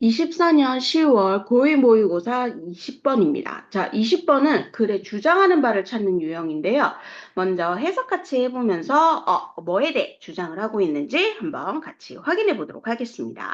24년 10월 고1 모의고사 20번입니다. 자, 20번은 글에 주장하는 바를 찾는 유형인데요. 먼저 해석 같이 해보면서 어, 뭐에 대해 주장을 하고 있는지 한번 같이 확인해 보도록 하겠습니다.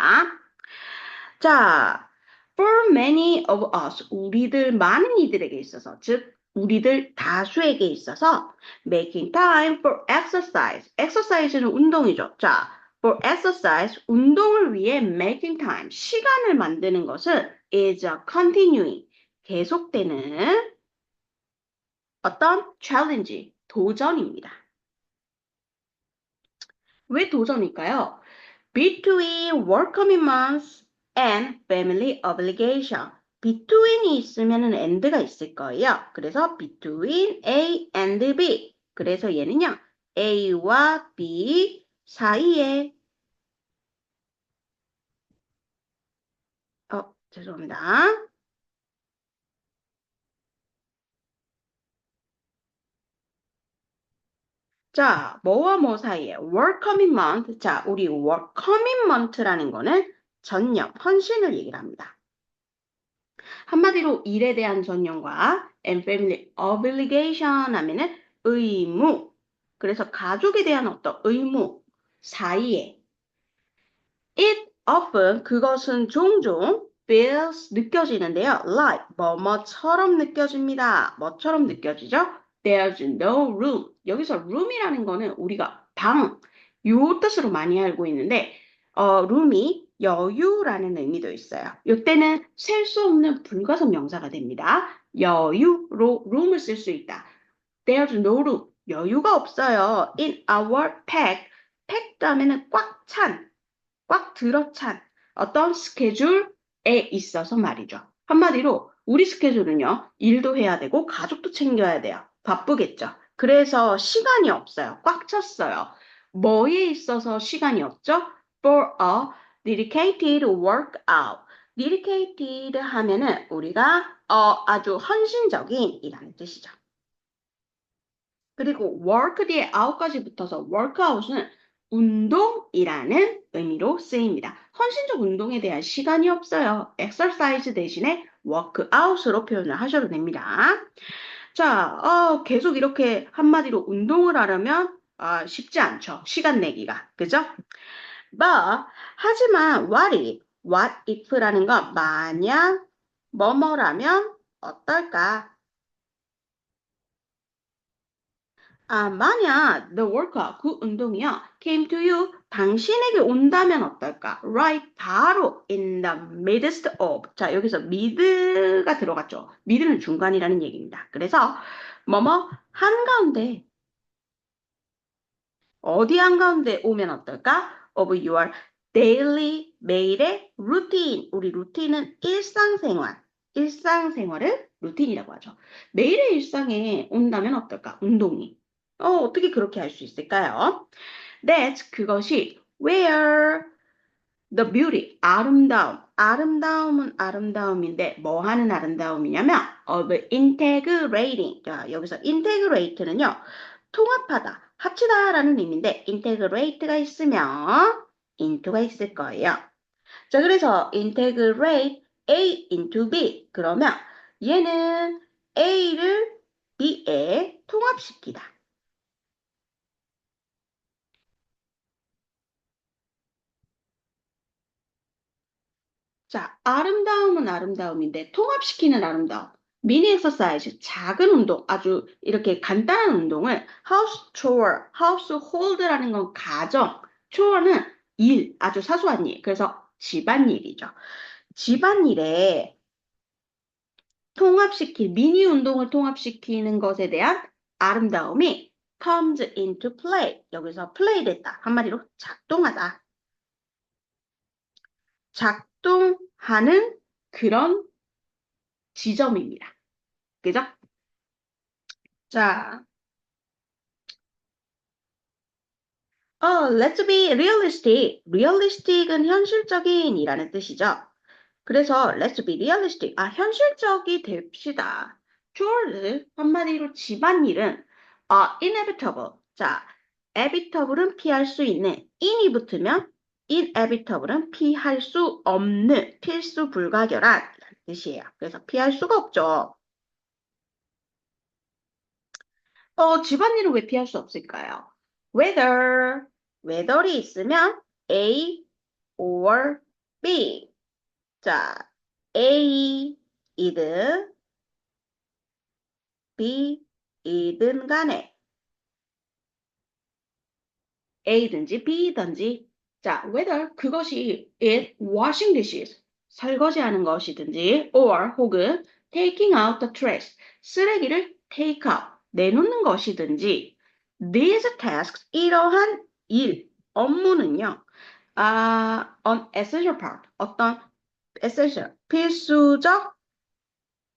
자, for many of us, 우리들 많은 이들에게 있어서, 즉 우리들 다수에게 있어서 making time for exercise. exercise는 운동이죠. 자, for exercise, 운동을 위해 making time, 시간을 만드는 것은 is a continuing, 계속되는 어떤 challenge, 도전입니다. 왜 도전일까요? Between work commitments and family obligation. between이 있으면은 and가 있을 거예요. 그래서 between A and B. 그래서 얘는요, A와 B 사이에 어, 죄송합니다. 자, 뭐와 뭐 사이에 work commitment. 자, 우리 work commitment라는 거는 전념, 헌신을 얘기를 합니다. 한마디로 일에 대한 전념과 and family obligation 하면은 의무. 그래서 가족에 대한 어떤 의무 사이에 it often 그것은 종종 feels 느껴지는데요. like 뭐뭐처럼 느껴집니다. 뭐처럼 느껴지죠? There's no room. 여기서 room이라는 거는 우리가 방, 요 뜻으로 많이 알고 있는데, 어, room이 여유라는 의미도 있어요. 이때는 셀 수 없는 불가선 명사가 됩니다. 여유로 room을 쓸 수 있다. There's no room. 여유가 없어요. In our pack. Pack 다음에는 꽉 찬, 꽉 들어찬 어떤 스케줄에 있어서 말이죠. 한마디로 우리 스케줄은요, 일도 해야 되고 가족도 챙겨야 돼요. 바쁘겠죠. 그래서 시간이 없어요. 꽉 찼어요. 뭐에 있어서 시간이 없죠? For a dedicated workout. dedicated 하면은 우리가 어, 아주 헌신적인 이라는 뜻이죠. 그리고 work 뒤에 out까지 붙어서 workout은 운동이라는 의미로 쓰입니다. 헌신적 운동에 대한 시간이 없어요. exercise 대신에 workout으로 표현을 하셔도 됩니다. 자, 어, 계속 이렇게 한마디로 운동을 하려면 아, 쉽지 않죠. 시간 내기가. 그죠? But, 하지만 what if, what if라는 건 만약 뭐뭐라면 어떨까? 아, 만약 the workout, 그 운동이요, came to you, 당신에게 온다면 어떨까? Right, 바로 in the midst of. 자, 여기서 mid가 들어갔죠. mid는 중간이라는 얘기입니다. 그래서 뭐뭐 한가운데 어디 한가운데 오면 어떨까? Of your daily, 매일의 routine. 우리 루틴은 일상생활. 일상생활을 루틴이라고 하죠. 매일의 일상에 온다면 어떨까? 운동이. 어, 어떻게 그렇게 할 수 있을까요? That's 그것이 where the beauty, 아름다움. 아름다움은 아름다움인데 뭐 하는 아름다움이냐면 of integrating. 자, 여기서 integrate는요. 통합하다, 합치다 라는 의미인데 integrate가 있으면 into가 있을 거예요. 자, 그래서 integrate A into B. 그러면 얘는 A를 B에 통합시키다. 자, 아름다움은 아름다움인데 통합시키는 아름다움. 미니 엑서사이즈, 작은 운동, 아주 이렇게 간단한 운동을 house chore, household라는 건 가정, chore는 일, 아주 사소한 일. 그래서 집안일이죠. 집안일에 통합시킬, 미니 운동을 통합시키는 것에 대한 아름다움이 comes into play. 여기서 play 됐다. 한마디로 작동하다. 작 동하는 그런 지점입니다. 그죠? 자, 어, let's be realistic. realistic은 현실적인이라는 뜻이죠. 그래서 let's be realistic. 아, 현실적이 됩시다. chores 한마디로 집안일은 아, inevitable. 자, inevitable은 피할 수 있는 in이 붙으면 inevitable은 피할 수 없는, 필수 불가결한 뜻이에요. 그래서 피할 수가 없죠. 어, 집안일은 왜 피할 수 없을까요? whether, whether이 있으면 A or B. 자, A 이든 B 이든 간에 A든지 B든지 자, whether 그것이 it washing dishes 설거지하는 것이든지 or 혹은 taking out the trash 쓰레기를 take out 내놓는 것이든지 these tasks 이러한 일 업무는요. 아, an essential part 어떤 essential 필수적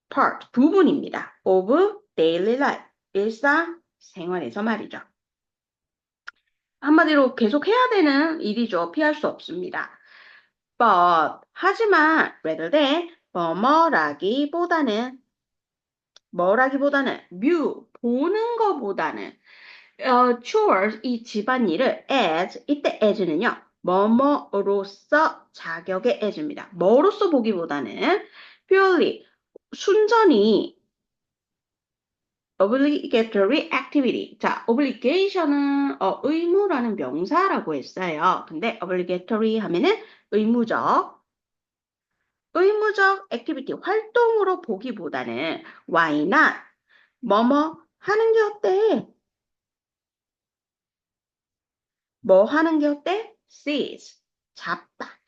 part 부분입니다. of daily life 일상 생활에서 말이죠. 한마디로 계속 해야 되는 일이죠. 피할 수 없습니다. but 하지만 rather than 뭐뭐라기보다는 뭐라기보다는 view 보는 거보다는 어, chores 이 집안일을 as 이때 as는요 뭐뭐로서 자격의 as입니다. 뭐로서 보기보다는 purely 순전히 obligatory activity. 자, obligation은 어, 의무라는 명사라고 했어요. 근데 obligatory 하면은 의무적 의무적 activity 활동으로 보기보다는 why not 뭐뭐 하는 게 어때? 뭐 하는 게 어때? seize 잡다.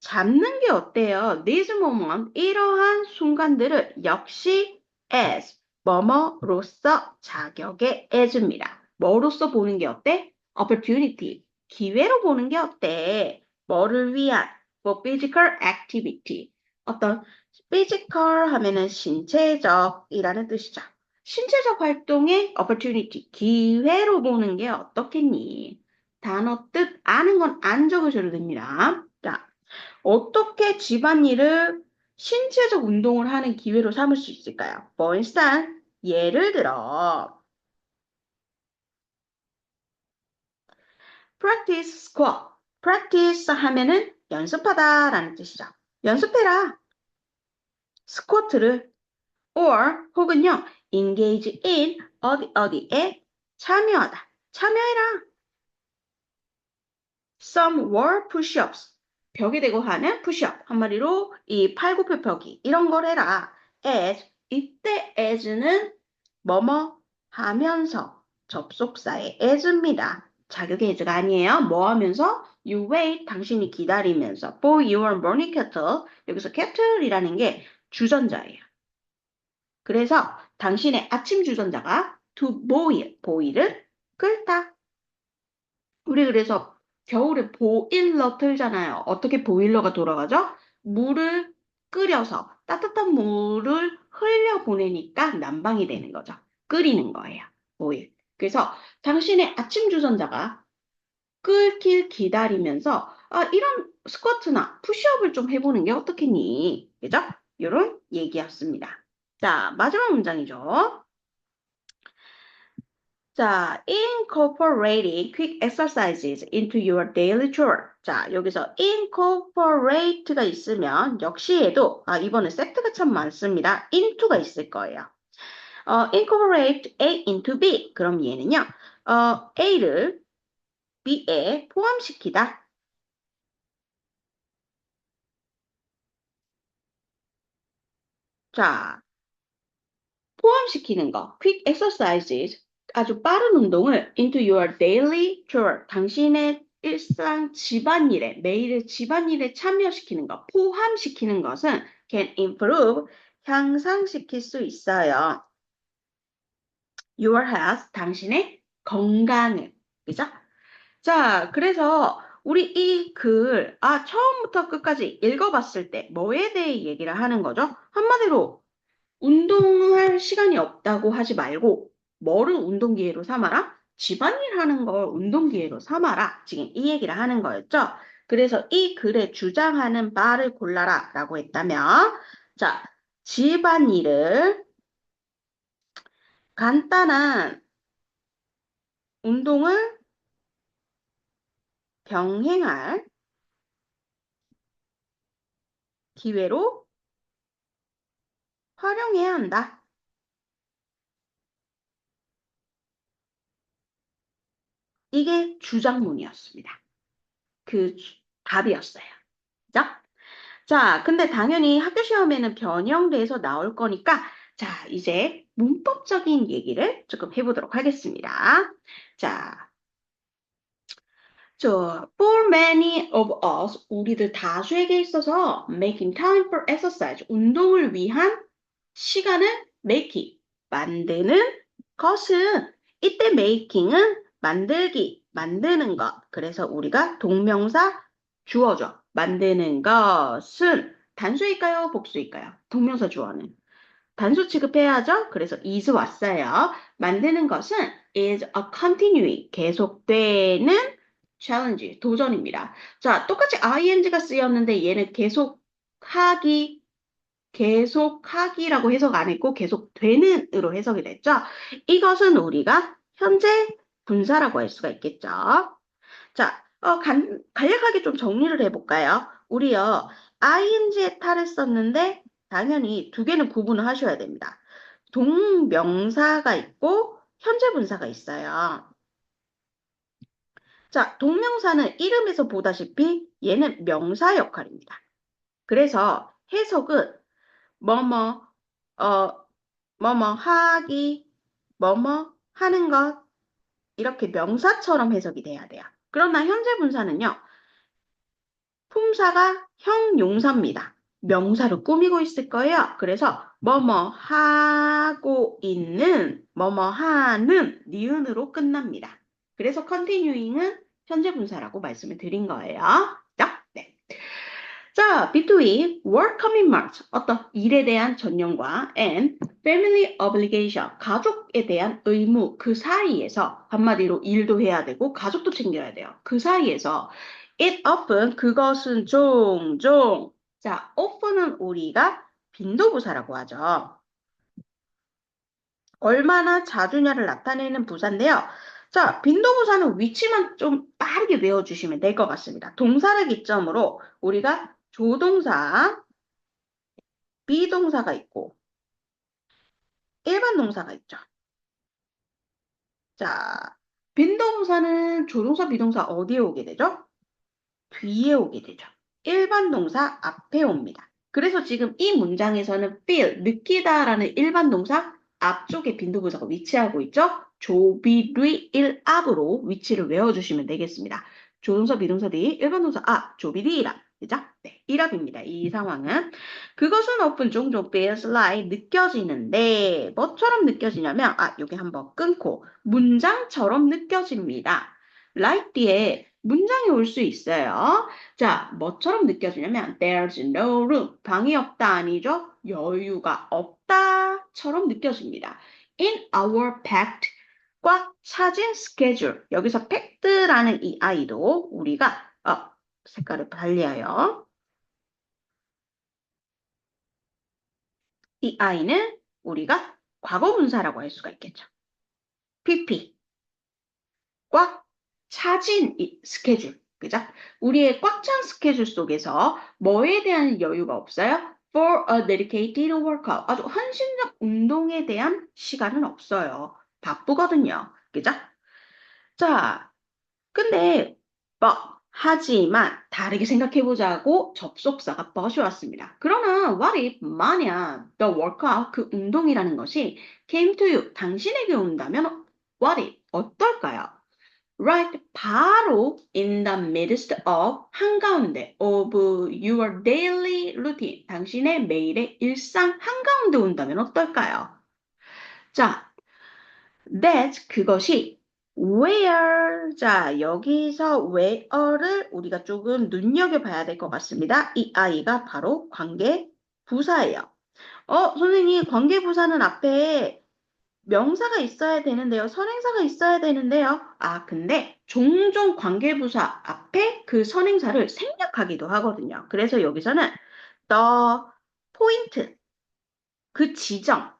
잡는 게 어때요? This moment 이러한 순간들을 역시 as 뭐뭐로서 자격에 as입니다. 뭐로서 보는 게 어때? opportunity 기회로 보는 게 어때? 뭐를 위한 for physical activity 어떤 physical 하면은 신체적이라는 뜻이죠. 신체적 활동의 opportunity 기회로 보는 게 어떻겠니? 단어 뜻 아는 건 안 적으셔도 됩니다. 자, 어떻게 집안일을 신체적 운동을 하는 기회로 삼을 수 있을까요? For instance, 예를 들어 practice squat. practice 하면은 연습하다 라는 뜻이죠. 연습해라. 스쿼트를 or 혹은요 engage in 어디 어디에 참여하다. 참여해라. Some were push-ups. 벽에 대고 하는 push-up. 한마디로 이 팔굽혀펴기 이런 걸 해라. as 이때 as는 뭐뭐 하면서 접속사의 as입니다. 자격의 as가 아니에요. 뭐 하면서 you wait 당신이 기다리면서 for your morning kettle 여기서 kettle이라는 게 주전자예요. 그래서 당신의 아침 주전자가 to boil boil을 끓다. 우리 그래서 겨울에 보일러 틀잖아요. 어떻게 보일러가 돌아가죠? 물을 끓여서 따뜻한 물을 흘려 보내니까 난방이 되는 거죠. 끓이는 거예요. 보일. 그래서 당신의 아침 주전자가 끓길 기다리면서 아, 이런 스쿼트나 푸시업을 좀 해보는 게 어떻겠니? 그죠? 이런 얘기였습니다. 자, 마지막 문장이죠. 자, incorporating quick exercises into your daily chore. 자, 여기서 incorporate가 있으면 역시 얘도 아, 이번에 세트가 참 많습니다. into가 있을 거예요. 어, incorporate A into B. 그럼 얘는요. 어, A를 B에 포함시키다. 자, 포함시키는 거. quick exercises. 아주 빠른 운동을 into your daily chore. 당신의 일상 집안일에, 매일의 집안일에 참여시키는 것, 포함시키는 것은 can improve, 향상시킬 수 있어요. your health, 당신의 건강을. 그죠? 자, 그래서 우리 이 글, 아, 처음부터 끝까지 읽어봤을 때 뭐에 대해 얘기를 하는 거죠? 한마디로 운동할 시간이 없다고 하지 말고 뭐를 운동기회로 삼아라? 집안일 하는 걸 운동기회로 삼아라. 지금 이 얘기를 하는 거였죠. 그래서 이 글에 주장하는 바를 골라라 라고 했다면 자, 집안일을 간단한 운동을 병행할 기회로 활용해야 한다. 이게 주장문이었습니다. 그 주- 답이었어요. 그죠? 자, 근데 당연히 학교 시험에는 변형돼서 나올 거니까 자, 이제 문법적인 얘기를 조금 해보도록 하겠습니다. 자, 저, for many of us, 우리들 다수에게 있어서 making time for exercise, 운동을 위한 시간을 making, 만드는 것은 이때 making은 만들기, 만드는 것. 그래서 우리가 동명사 주어죠. 만드는 것은 단수일까요? 복수일까요? 동명사 주어는. 단수 취급해야죠. 그래서 is 왔어요. 만드는 것은 is a continuing, 계속되는 challenge, 도전입니다. 자, 똑같이 ing가 쓰였는데 얘는 계속하기, 계속하기라고 해석 안 했고 계속되는으로 해석이 됐죠. 이것은 우리가 현재 분사라고 할 수가 있겠죠. 자, 어, 간, 간략하게 좀 정리를 해볼까요? 우리요, ing에 탈을 썼는데 당연히 두 개는 구분을 하셔야 됩니다. 동명사가 있고 현재 분사가 있어요. 자, 동명사는 이름에서 보다시피 얘는 명사 역할입니다. 그래서 해석은 뭐뭐, 어, 뭐뭐 하기, 뭐뭐 하는 것, 이렇게 명사처럼 해석이 돼야 돼요. 그러나 현재 분사는요, 품사가 형용사입니다. 명사로 꾸미고 있을 거예요. 그래서 뭐뭐 하고 있는, 뭐뭐 하는 니은으로 끝납니다. 그래서 continuing은 현재 분사라고 말씀을 드린 거예요. 자, between work commitment, 어떤 일에 대한 전념과 and family obligation, 가족에 대한 의무, 그 사이에서 한마디로 일도 해야 되고 가족도 챙겨야 돼요. 그 사이에서 it often, 그것은 종종, 자, often은 우리가 빈도부사라고 하죠. 얼마나 자주냐를 나타내는 부사인데요. 자, 빈도부사는 위치만 좀 빠르게 외워주시면 될 것 같습니다. 동사를 기점으로 우리가 조동사, 비동사가 있고 일반 동사가 있죠. 자, 빈도부사는 조동사, 비동사 어디에 오게 되죠? 뒤에 오게 되죠. 일반 동사 앞에 옵니다. 그래서 지금 이 문장에서는 feel, 느끼다라는 일반 동사 앞쪽에 빈도부사가 위치하고 있죠. 조비리 일 앞으로 위치를 외워주시면 되겠습니다. 조동사, 비동사 뒤 일반 동사 앞, 조비리라. 그죠? 네, 1합입니다. 이 상황은. 그것은 open 종종 feels like 느껴지는데 뭐처럼 느껴지냐면 아, 여기 한번 끊고 문장처럼 느껴집니다. like 뒤에 문장이 올 수 있어요. 자, 뭐처럼 느껴지냐면 there's no room. 방이 없다 아니죠? 여유가 없다처럼 느껴집니다. in our packed 꽉 차진 스케줄. 여기서 packed라는 이 아이도 우리가 어, 색깔을 달리하여 이 아이는 우리가 과거 분사라고 할 수가 있겠죠. PP 꽉 차진 이 스케줄 그죠? 우리의 꽉 찬 스케줄 속에서 뭐에 대한 여유가 없어요? For a dedicated workout 아주 헌신적 운동에 대한 시간은 없어요. 바쁘거든요. 그죠? 자, 근데 뭐 하지만 다르게 생각해 보자고 접속사가 but이 왔습니다. 그러나 what if 만약 the workout 그 운동이라는 것이 came to you 당신에게 온다면 what if 어떨까요? Right 바로 in the midst of 한가운데 of your daily routine 당신의 매일의 일상 한가운데 온다면 어떨까요? 자, that 그것이 where 자 여기서 where를 우리가 조금 눈여겨봐야 될 것 같습니다. 이 아이가 바로 관계 부사예요. 어 선생님 관계 부사는 앞에 명사가 있어야 되는데요. 선행사가 있어야 되는데요. 아 근데 종종 관계 부사 앞에 그 선행사를 생략하기도 하거든요. 그래서 여기서는 the point 그 지정,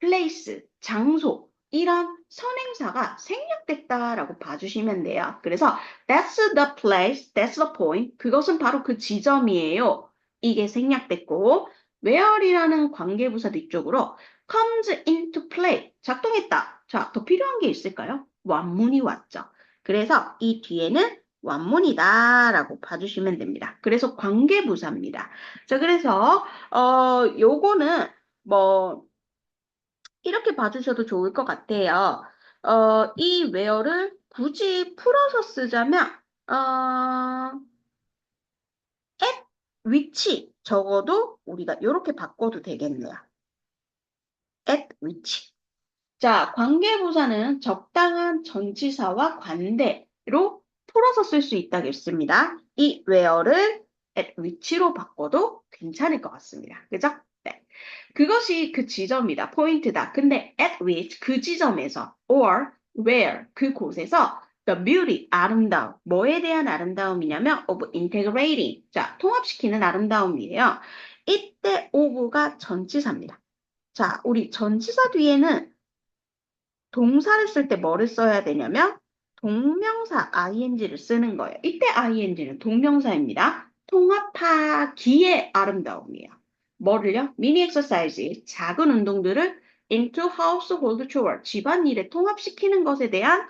place, 장소 이런 선행사가 생략됐다라고 봐주시면 돼요. 그래서 that's the place, that's the point. 그것은 바로 그 지점이에요. 이게 생략됐고 where이라는 관계부사 뒤쪽으로 comes into play. 작동했다. 자, 더 필요한 게 있을까요? 완문이 왔죠. 그래서 이 뒤에는 완문이다 라고 봐주시면 됩니다. 그래서 관계부사입니다. 자, 그래서 어 요거는 뭐 이렇게 봐주셔도 좋을 것 같아요. 어, 이 where를 굳이 풀어서 쓰자면 어, at 위치 적어도 우리가 이렇게 바꿔도 되겠네요. at 위치. 자, 관계부사는 적당한 전치사와 관대로 풀어서 쓸 수 있다겠습니다. 이 where를 at 위치로 바꿔도 괜찮을 것 같습니다. 그죠? 네. 그것이 그 지점이다. 포인트다. 근데 at which 그 지점에서 or where 그 곳에서 the beauty 아름다움 뭐에 대한 아름다움이냐면 of integrating 자 통합시키는 아름다움이에요. 이때 of가 전치사입니다. 자 우리 전치사 뒤에는 동사를 쓸 때 뭐를 써야 되냐면 동명사 ing를 쓰는 거예요. 이때 ing는 동명사입니다. 통합하기의 아름다움이에요. 뭐를요? 미니 엑서사이즈, 작은 운동들을 into household chore, 집안일에 통합시키는 것에 대한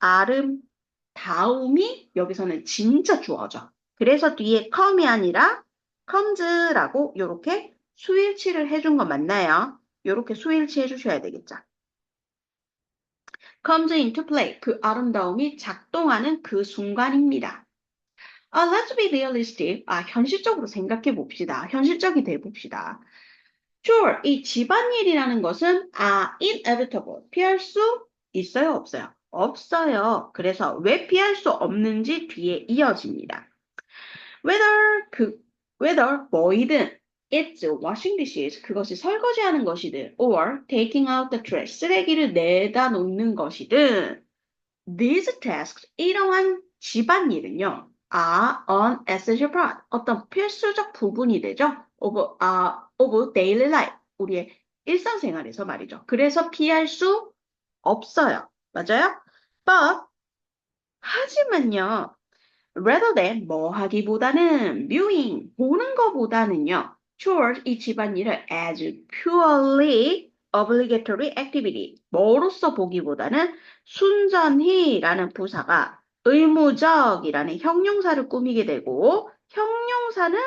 아름다움이 여기서는 진짜 주어져. 그래서 뒤에 come이 아니라 comes라고 이렇게 수일치를 해준 거 맞나요? 이렇게 수일치 해주셔야 되겠죠. comes into play, 그 아름다움이 작동하는 그 순간입니다. 아, let's be realistic. 아, 현실적으로 생각해 봅시다. 현실적이 돼 봅시다. Sure, 이 집안일이라는 것은 아, inevitable. 피할 수 있어요, 없어요? 없어요. 그래서 왜 피할 수 없는지 뒤에 이어집니다. Whether 그 whether 뭐이든 it's washing dishes 그것이 설거지하는 것이든 or taking out the trash 쓰레기를 내다 놓는 것이든 these tasks 이러한 집안일은요 are an essential part 어떤 필수적 부분이 되죠 of, uh, of daily life 우리의 일상생활에서 말이죠 그래서 피할 수 없어요 맞아요? but 하지만요 rather than 뭐 하기보다는 viewing 보는 거보다는요 chores 이 집안일을 as purely obligatory activity 뭐로서 보기보다는 순전히라는 부사가 의무적이라는 형용사를 꾸미게 되고 형용사는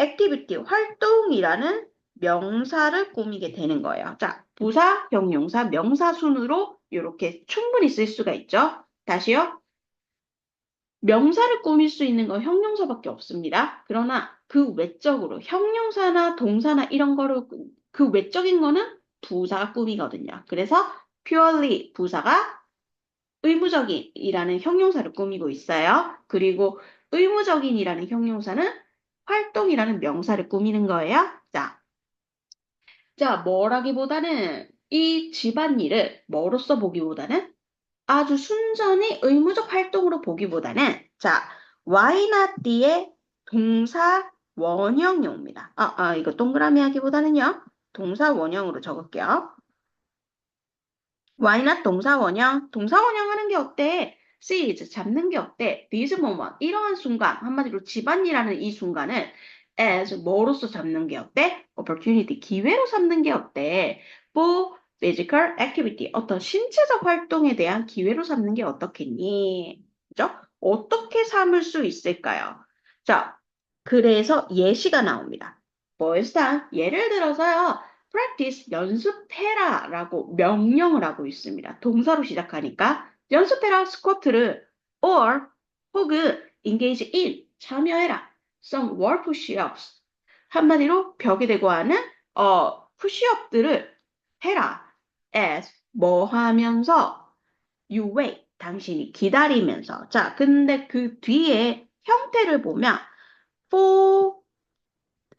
activity 활동이라는 명사를 꾸미게 되는 거예요. 자, 부사, 형용사, 명사 순으로 이렇게 충분히 쓸 수가 있죠. 다시요. 명사를 꾸밀 수 있는 건 형용사밖에 없습니다. 그러나 그 외적으로 형용사나 동사나 이런 거를 그 외적인 거는 부사가 꾸미거든요. 그래서 purely 부사가 의무적인이라는 형용사를 꾸미고 있어요. 그리고 의무적인이라는 형용사는 활동이라는 명사를 꾸미는 거예요. 자, 자, 뭐라기보다는 이 집안일을 뭐로써 보기보다는 아주 순전히 의무적 활동으로 보기보다는 자, why not 뒤에 동사 원형이 옵니다. 아, 아, 이거 동그라미 하기보다는요. 동사 원형으로 적을게요. Why not 동사 원형? 동사 원형 하는 게 어때? seize 잡는 게 어때? this moment 이러한 순간 한마디로 집안일하는 이 순간을 as 뭐로서 잡는 게 어때? opportunity 기회로 삼는 게 어때? for physical activity 어떤 신체적 활동에 대한 기회로 삼는 게 어떻겠니? 그죠? 어떻게 삼을 수 있을까요? 자, 그래서 예시가 나옵니다. 뭐였다? 예를 들어서요. Practice 연습해라 라고 명령을 하고 있습니다. 동사로 시작하니까 연습해라 스쿼트를 or 혹은 engage in 참여해라. Some wall push-ups. 한마디로 벽에 대고 하는 어 푸시업들을 해라. As 뭐 하면서? You wait. 당신이 기다리면서. 자 근데 그 뒤에 형태를 보면 for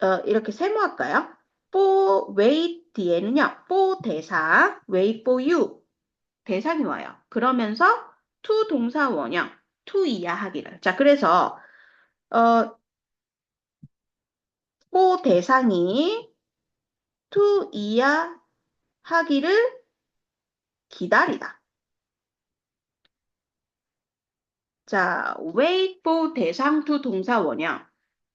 어, 이렇게 세모할까요? For wait 뒤에는요 for 대상 wait for you 대상이 와요. 그러면서 to 동사 원형 to 이하 하기를 자 그래서 어 for 대상이 to 이하 하기를 기다리다. 자, wait for 대상 to 동사 원형.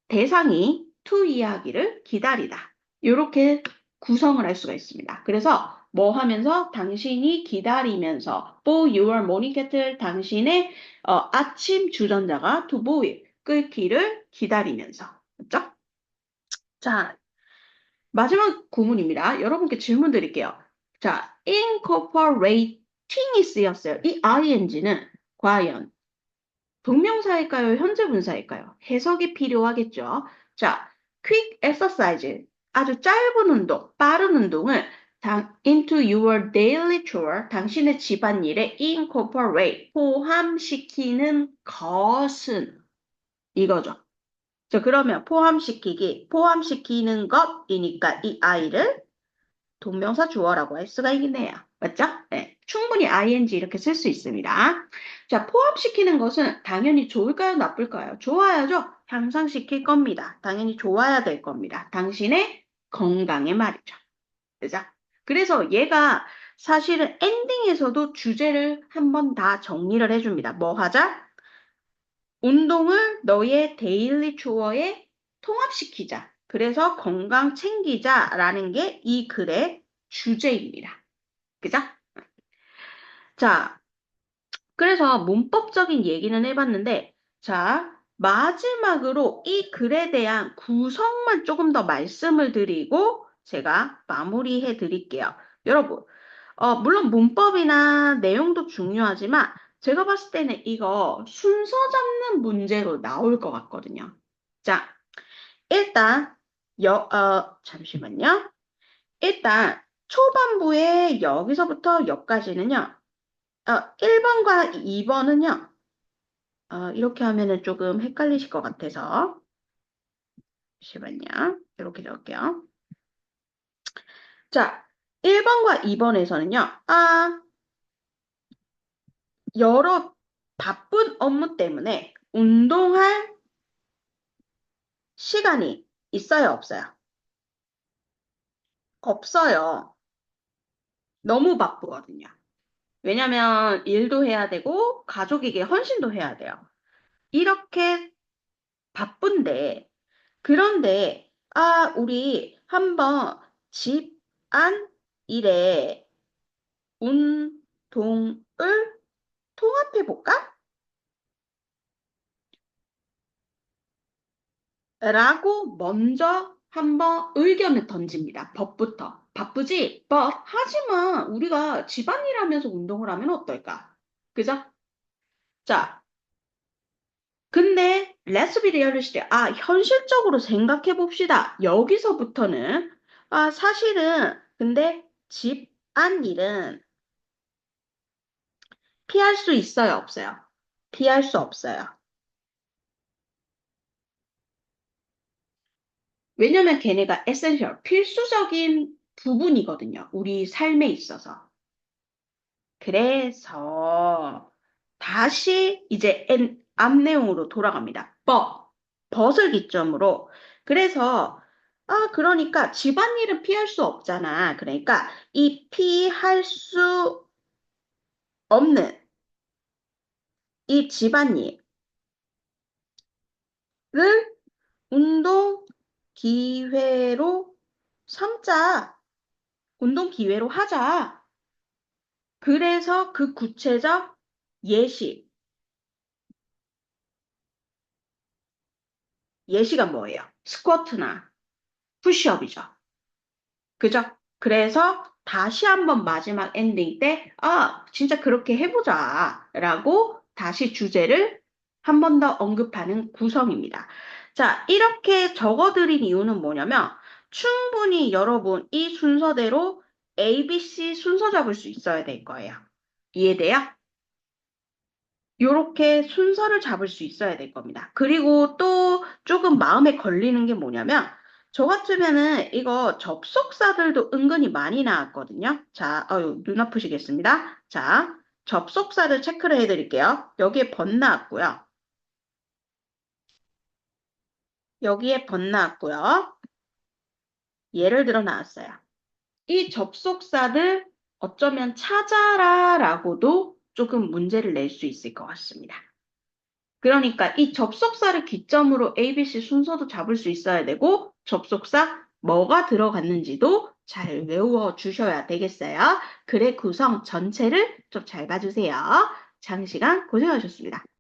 대상이 to 이야기를 기다리다. 이렇게 구성을 할 수가 있습니다. 그래서 뭐 하면서 당신이 기다리면서 for your morning kettle 당신의 어, 아침 주전자가 to boil 끓기를 기다리면서 맞죠? 자 마지막 구문입니다. 여러분께 질문 드릴게요. 자 incorporating이 쓰였어요. 이 ing는 과연 동명사일까요? 현재 분사일까요? 해석이 필요하겠죠. 자, quick exercise. 아주 짧은 운동, 빠른 운동을 당, into your daily chore, 당신의 집안일에 incorporate, 포함시키는 것은 이거죠. 자, 그러면 포함시키기, 포함시키는 것이니까 이 아이를 동명사 주어라고 할 수가 있네요. 맞죠? 네, 충분히 ing 이렇게 쓸 수 있습니다. 자, 포함시키는 것은 당연히 좋을까요? 나쁠까요? 좋아야죠. 향상시킬 겁니다. 당연히 좋아야 될 겁니다. 당신의 건강에 말이죠. 그죠? 그래서 얘가 사실은 엔딩에서도 주제를 한번 다 정리를 해줍니다. 뭐 하자? 운동을 너의 데일리 추어에 통합시키자. 그래서 건강 챙기자라는 게 이 글의 주제입니다. 그죠? 자, 그래서 문법적인 얘기는 해봤는데, 자, 마지막으로 이 글에 대한 구성만 조금 더 말씀을 드리고 제가 마무리해 드릴게요. 여러분, 어, 물론 문법이나 내용도 중요하지만 제가 봤을 때는 이거 순서 잡는 문제로 나올 것 같거든요. 자, 일단 여, 어, 잠시만요. 일단 초반부에 여기서부터 여기까지는요. 어, 1번과 2번은요. 어, 이렇게 하면은 조금 헷갈리실 것 같아서 잠시만요. 이렇게 적을게요. 자, 1번과 2번에서는요. 아, 여러 바쁜 업무 때문에 운동할 시간이 있어요, 없어요? 없어요. 너무 바쁘거든요. 왜냐면 일도 해야 되고 가족에게 헌신도 해야 돼요. 이렇게 바쁜데 그런데 아 우리 한번 집 안 일에 운동을 통합해 볼까? 라고 먼저 한번 의견을 던집니다. 법부터. 바쁘지? but 하지만 우리가 집안일 하면서 운동을 하면 어떨까? 그죠? 자, 근데 let's be realistic. 아, 현실적으로 생각해 봅시다. 여기서부터는 아, 사실은 근데 집안일은 피할 수 있어요, 없어요? 피할 수 없어요. 왜냐면 걔네가 에센셜, 필수적인 부분이거든요. 우리 삶에 있어서. 그래서 다시 이제 앞 내용으로 돌아갑니다. but, but을 기점으로. 그래서 아 그러니까 집안일은 피할 수 없잖아. 그러니까 이 피할 수 없는 이 집안일을 운동 기회로 삼자. 운동 기회로 하자. 그래서 그 구체적 예시. 예시가 뭐예요? 스쿼트나 푸시업이죠. 그죠? 그래서 다시 한번 마지막 엔딩 때, 아, 진짜 그렇게 해보자. 라고 다시 주제를 한 번 더 언급하는 구성입니다. 자, 이렇게 적어드린 이유는 뭐냐면, 충분히 여러분 이 순서대로 A, B, C 순서 잡을 수 있어야 될 거예요. 이해돼요? 이렇게 순서를 잡을 수 있어야 될 겁니다. 그리고 또 조금 마음에 걸리는 게 뭐냐면 저 같으면은 이거 접속사들도 은근히 많이 나왔거든요. 자, 어유 눈 아프시겠습니다. 자, 접속사를 체크를 해드릴게요. 여기에 번 나왔고요. 여기에 번 나왔고요. 예를 들어 나왔어요. 이 접속사들 어쩌면 찾아라 라고도 조금 문제를 낼 수 있을 것 같습니다. 그러니까 이 접속사를 기점으로 ABC 순서도 잡을 수 있어야 되고 접속사 뭐가 들어갔는지도 잘 외워 주셔야 되겠어요. 글의 구성 전체를 좀 잘 봐주세요. 장시간 고생하셨습니다.